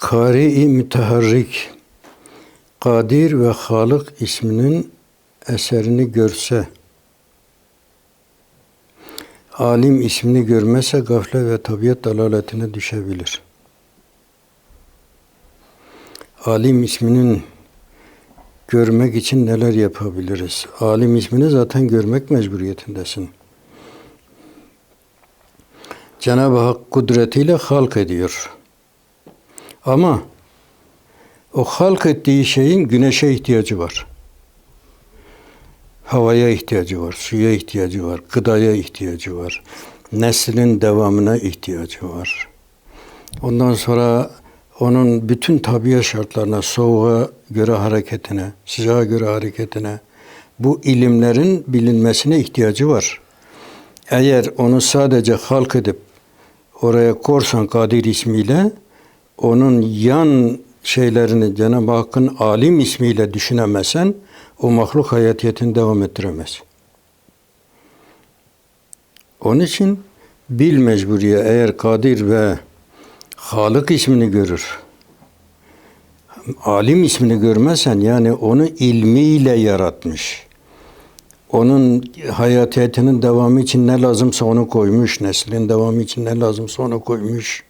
Kari-i müteharrik Kadir ve Halık isminin eserini görse, alim ismini görmezse gafle ve tabiat dalaletine düşebilir. Alim isminin görmek için neler yapabiliriz? Alim ismini zaten görmek mecburiyetindesin. Cenab-ı Hak kudretiyle halk ediyor. Ama o halk ettiği şeyin güneşe ihtiyacı var. Havaya ihtiyacı var, suya ihtiyacı var, gıdaya ihtiyacı var. Neslin devamına ihtiyacı var. Ondan sonra onun bütün tabiat şartlarına, soğuğa göre hareketine, sıcağa göre hareketine, bu ilimlerin bilinmesine ihtiyacı var. Eğer onu sadece halk edip oraya korsan Kadir ismiyle onun yan şeylerini Cenab-ı Hakk'ın alim ismiyle düşünemezsen o mahluk hayatiyetini devam ettiremez. Onun için bil mecburiye eğer Kadir ve Halık ismini görür. Alim ismini görmezsen yani onu ilmiyle yaratmış. Onun hayatiyetinin devamı için ne lazımsa onu koymuş. Neslin devamı için ne lazımsa onu koymuş.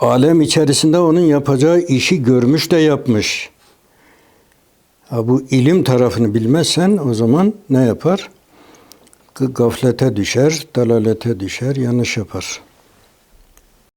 Alem içerisinde onun yapacağı işi görmüş de yapmış. Ha, bu ilim tarafını bilmezsen o zaman ne yapar? Gaflete düşer, dalalete düşer, yanlış yapar.